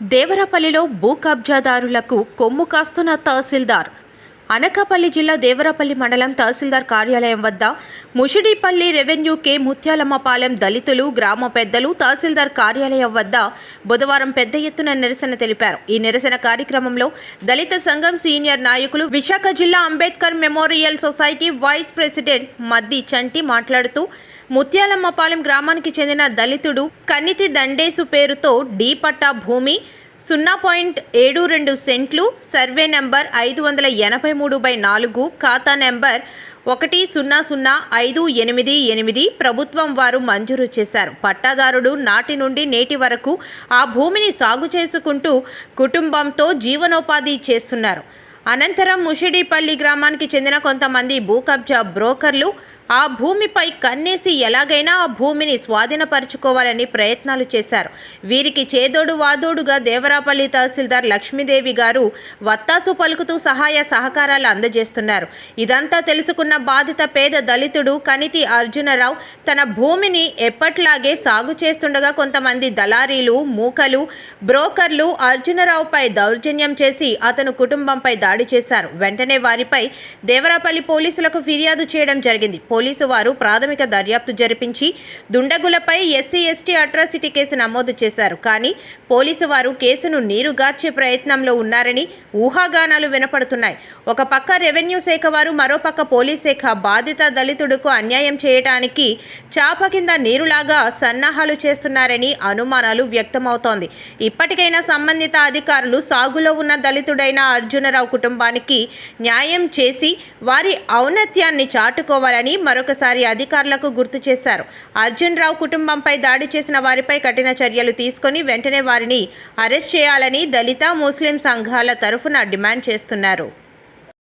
దేవరపల్లిలో భూ కబ్జాదారులకు కొమ్ము కాస్తున్న తహసీల్దార్. అనకాపల్లి జిల్లా దేవరపల్లి మండలం తహసీల్దార్ కార్యాలయం వద్ద ముషిడిపల్లి రెవెన్యూ కే ముత్యాలమ్మపాలెం దళితులు గ్రామ పెద్దలు తహసీల్దార్ కార్యాలయం వద్ద బుధవారం పెద్ద ఎత్తున నిరసన తెలిపారు. ఈ నిరసన కార్యక్రమంలో దళిత సంఘం సీనియర్ నాయకులు విశాఖ జిల్లా Ambedkar memorial society vice president Maddi Chanti మాట్లాడుతూ ముత్యాలమ్మపాలెం గ్రామానికి చెందిన దళితుడు కన్నితి దండేసు పేరుతో డీ పట్టా భూమి సున్నా పాయింట్ ఏడు రెండు సెంట్లు సర్వే నెంబర్ ఐదు వందల ఎనభై మూడు బై నాలుగు ఖాతా నెంబర్ ఒకటి సున్నా సున్నా ఐదు ఎనిమిది ఎనిమిది. ప్రభుత్వం వారు మంజూరు చేశారు. పట్టాదారుడు నాటి నుండి నేటి వరకు ఆ భూమిని సాగు చేసుకుంటూ కుటుంబంతో జీవనోపాధి చేస్తున్నారు. అనంతరం ముషిడిపల్లి గ్రామానికి చెందిన కొంతమంది భూ కబ్జా బ్రోకర్లు ఆ భూమిపై కన్నేసి ఎలాగైనా ఆ భూమిని స్వాధీనపరచుకోవాలని ప్రయత్నాలు చేశారు. వీరికి చేదోడు వాదోడుగా దేవరాపల్లి తహసీల్దార్ లక్ష్మీదేవి గారు వత్తాసు పలుకుతూ సహాయ సహకారాలు అందజేస్తున్నారు. ఇదంతా తెలుసుకున్న బాధిత పేద దళితుడు కనితి అర్జునరావు తన భూమిని ఎప్పట్లాగే సాగు చేస్తుండగా కొంతమంది దళారీలు మూకలు బ్రోకర్లు అర్జునరావుపై దౌర్జన్యం చేసి అతను కుటుంబంపై దాడి చేశారు. వెంటనే వారిపై దేవరాపల్లి పోలీసులకు ఫిర్యాదు చేయడం జరిగింది. పోలీసు వారు ప్రాథమిక దర్యాప్తు జరిపించి దుండగులపై ఎస్సీ ఎస్టీ అట్రాసిటీ కేసు నమోదు చేశారు. కానీ పోలీసు వారు కేసును నీరుగార్చే ప్రయత్నంలో ఉన్నారని ఊహాగానాలు వినపడుతున్నాయి. ఒక పక్క రెవెన్యూ శాఖ వారు మరోపక్క పోలీస్ శాఖ బాధిత దళితుడుకు అన్యాయం చేయడానికి చాప కింద నీరులాగా సన్నాహాలు చేస్తున్నారని అనుమానాలు వ్యక్తమవుతోంది. ఇప్పటికైనా సంబంధిత అధికారులు సాగులో ఉన్న దళితుడైన అర్జునరావు కుటుంబానికి న్యాయం చేసి వారి ఔన్నత్యాన్ని చాటుకోవాలని మరొకసారి అధికారులకు గుర్తు చేశారు. అర్జున్ రావు కుటుంబంపై దాడి చేసిన వారిపై కఠిన చర్యలు తీసుకొని వెంటనే వారిని అరెస్ట్ చేయాలని దళిత ముస్లిం సంఘాల తరఫున డిమాండ్ చేస్తున్నారు.